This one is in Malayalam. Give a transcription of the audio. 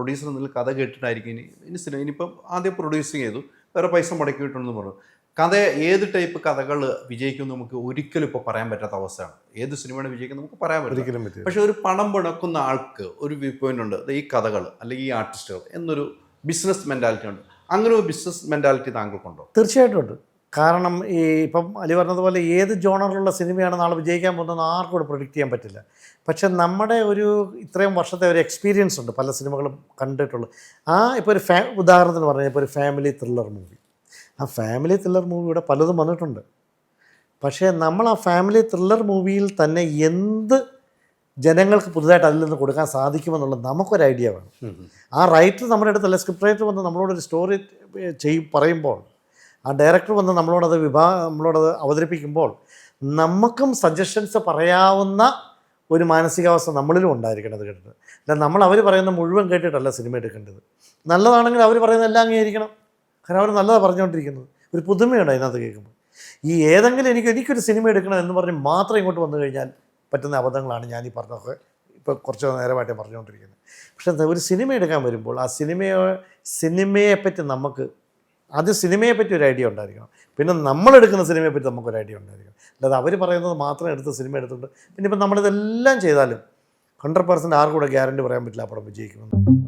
പ്രൊഡ്യൂസർ എന്നുള്ള കഥ കേട്ടിട്ടായിരിക്കും ഇനി ഇനി സിനിമ ഇനിയിപ്പം ആദ്യം പ്രൊഡ്യൂസിങ് ചെയ്തു വേറെ പൈസ മുടക്കിയിട്ടുണ്ടെന്ന് പറഞ്ഞു. കഥ ഏത് ടൈപ്പ് കഥകൾ വിജയിക്കും നമുക്ക് ഒരിക്കലും ഇപ്പോൾ പറയാൻ പറ്റാത്ത അവസ്ഥയാണ്. ഏത് സിനിമയാണ് വിജയിക്കും നമുക്ക് പറയാൻ പറ്റില്ല. പക്ഷേ ഒരു പണം പിണക്കുന്ന ആൾക്ക് ഒരു വ്യൂ പോയിന്റ് ഉണ്ട് ഈ കഥകൾ അല്ലെങ്കിൽ ഈ ആർട്ടിസ്റ്റുകൾ എന്നൊരു ബിസിനസ് മെന്റാലിറ്റി ഉണ്ട്. അങ്ങനെ ഒരു ബിസിനസ് മെന്റാലിറ്റി താങ്കൾക്കുണ്ടോ? തീർച്ചയായിട്ടും ഉണ്ട്. കാരണം ഈ ഇപ്പം അലി പറഞ്ഞതുപോലെ ഏത് ജോണറിലുള്ള സിനിമയാണ് നാളെ വിജയിക്കാൻ പോകുന്നതെന്ന് ആർക്കും ഇവിടെ പ്രൊഡിക്റ്റ് ചെയ്യാൻ പറ്റില്ല. പക്ഷെ നമ്മുടെ ഒരു ഇത്രയും വർഷത്തെ ഒരു എക്സ്പീരിയൻസ് ഉണ്ട് പല സിനിമകളും കണ്ടിട്ടുള്ളു. ആ ഇപ്പോൾ ഒരു ഫാ ഉദാഹരണത്തിന് പറഞ്ഞാൽ ഇപ്പോൾ ഒരു ഫാമിലി ത്രില്ലർ മൂവി ആ ഫാമിലി ത്രില്ലർ മൂവി ഇവിടെ പലതും വന്നിട്ടുണ്ട്. പക്ഷേ നമ്മൾ ആ ഫാമിലി ത്രില്ലർ മൂവിയിൽ തന്നെ എന്ത് ജനങ്ങൾക്ക് പുതുതായിട്ട് അതിൽ നിന്ന് കൊടുക്കാൻ സാധിക്കുമെന്നുള്ളത് നമുക്കൊരു ഐഡിയ വേണം. ആ റൈറ്റർ നമ്മുടെ അടുത്തല്ല സ്ക്രിപ്റ്റ് റൈറ്റർ വന്ന് നമ്മളോടൊരു സ്റ്റോറി ചെയ്യും പറയുമ്പോൾ ആ ഡയറക്ടർ വന്ന് നമ്മളോടത് വിഭാ നമ്മളോടത് അവതരിപ്പിക്കുമ്പോൾ നമുക്കും സജഷൻസ് പറയാവുന്ന ഒരു മാനസികാവസ്ഥ നമ്മളിലും ഉണ്ടായിരിക്കണം അത് കേട്ടിട്ട്. അല്ല നമ്മൾ അവർ പറയുന്ന മുഴുവൻ കേട്ടിട്ടല്ല സിനിമ എടുക്കേണ്ടത്. നല്ലതാണെങ്കിൽ അവർ പറയുന്ന എല്ലാം അംഗീകരിക്കണം. കാരണം അവർ നല്ലതാണ് പറഞ്ഞുകൊണ്ടിരിക്കുന്നത് ഒരു പുതുമയുണ്ട് അതിനകത്ത് കേൾക്കുമ്പോൾ. ഈ ഏതെങ്കിലും എനിക്ക് എനിക്കൊരു സിനിമ എടുക്കണം എന്ന് പറഞ്ഞ് മാത്രം ഇങ്ങോട്ട് വന്നു കഴിഞ്ഞാൽ പറ്റുന്ന അബദ്ധങ്ങളാണ് ഞാൻ ഈ പറഞ്ഞതൊക്കെ ഇപ്പോൾ കുറച്ച് നേരമായിട്ട് പറഞ്ഞുകൊണ്ടിരിക്കുന്നത് പക്ഷേ ഒരു സിനിമ എടുക്കാൻ വരുമ്പോൾ ആ സിനിമയെ സിനിമയെപ്പറ്റി നമുക്ക് ആദ്യം സിനിമയെപ്പറ്റി ഒരു ഐഡിയ ഉണ്ടായിരിക്കണം. പിന്നെ നമ്മളെടുക്കുന്ന സിനിമയെ പറ്റി നമുക്കൊരു ഐഡിയ ഉണ്ടായിരിക്കണം. അല്ലാതെ അവർ പറയുന്നത് മാത്രം എടുത്ത് സിനിമ എടുത്തിട്ട് പിന്നെ ഇപ്പം നമ്മളിതെല്ലാം ചെയ്താലും ഹൺഡ്രഡ് പെർസെന്റ് ആർക്കും കൂടെ ഗ്യാരണ്ടി പറയാൻ പറ്റില്ല ആ പടം വിജയിക്കുമെന്ന്.